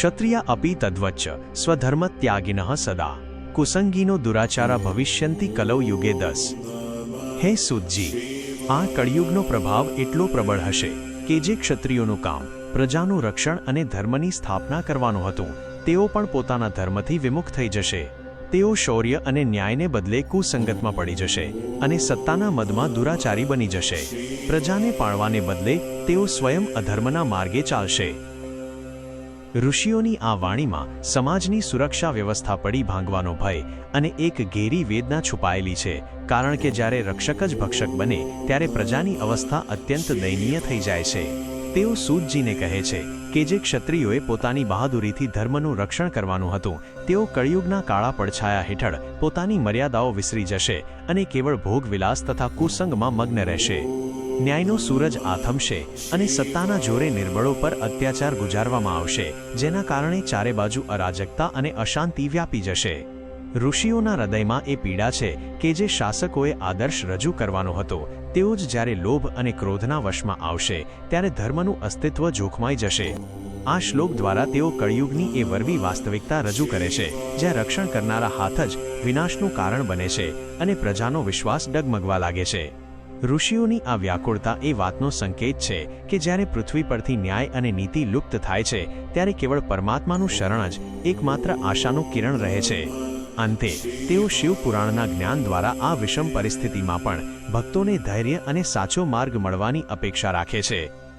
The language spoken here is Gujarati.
ક્ષત્રિય અપી તદ્વચ્ચ, સ્વધર્મ ત્યાગિનઃ સદા. કુસંગીનો દુરાચારા ભવિષ્યંતિ કલૌ યુગે દસ. હે સુતજી, આ કળિયુગનો પ્રભાવ એટલો પ્રબળ હશે કે જે ક્ષત્રિયોનું કામ, પ્રજાનું રક્ષણ અને ધર્મની સ્થાપના કરવાનું હતું, તેઓ પણ પોતાના ધર્મથી વિમુખ થઈ જશે. તેઓ શૌર્ય અને ન્યાયને બદલે કુસંગતમાં પડી જશે અને સત્તાના મદમાં દુરાચારી બની જશે. પ્રજાને પાળવાને બદલે તેઓ સ્વયં અધર્મના માર્ગે ચાલશે. ઋષિઓની આ વાણીમાં સમાજની સુરક્ષા વ્યવસ્થા પડી ભાંગવાનો ભય અને એક ઘેરી વેદના છુપાયેલી છે, કારણ કે જ્યારે રક્ષક જ ભક્ષક બને, ત્યારે પ્રજાની અવસ્થા અત્યંત દયનીય થઈ જાય છે. તેઓ સૂતજીને કહે છે કે જે ક્ષત્રિયોએ પોતાની બહાદુરીથી ધર્મનું રક્ષણ કરવાનું હતું, તેઓ કળિયુગના કાળા પડછાયા હેઠળ પોતાની મર્યાદાઓ વિસરી જશે અને કેવળ ભોગવિલાસ તથા કુસંગમાં મગ્ન રહેશે. ન્યાયનો સૂરજ આથમશે અને સત્તાના જોરે નિર્બળો પર અત્યાચાર ગુજારવામાં આવશે, જેના કારણે ચારે બાજુ અરાજકતા અને અશાંતિ વ્યાપી જશે. ઋષિઓના હૃદયમાં એ પીડા છે કે જે શાસકોએ આદર્શ રજૂ કરવાનો હતો. તેઓ જ જ્યારે લોભ અને ક્રોધના વશમાં આવશે, ત્યારે ધર્મનું અસ્તિત્વ જોખમાઈ જશે. આ શ્લોક દ્વારા તેઓ કળિયુગની એ વરવી વાસ્તવિકતા રજૂ કરે છે, જ્યાં રક્ષણ કરનારા હાથ જ વિનાશનું કારણ બને છે અને પ્રજાનો વિશ્વાસ ડગમગવા લાગે છે. ઋષિઓની આ વ્યાકુળતા એ વાતનો સંકેત છે કે જ્યારે પૃથ્વી પરથી ન્યાય અને નીતિ લુપ્ત થાય છે, ત્યારે કેવળ પરમાત્માનું શરણ જ એકમાત્ર આશાનું કિરણ રહે છે. અંતે, તેઓ શિવપુરાણના જ્ઞાન દ્વારા આ વિષમ પરિસ્થિતિમાં પણ ભક્તોને ધૈર્ય અને સાચો માર્ગ મળવાની અપેક્ષા રાખે છે.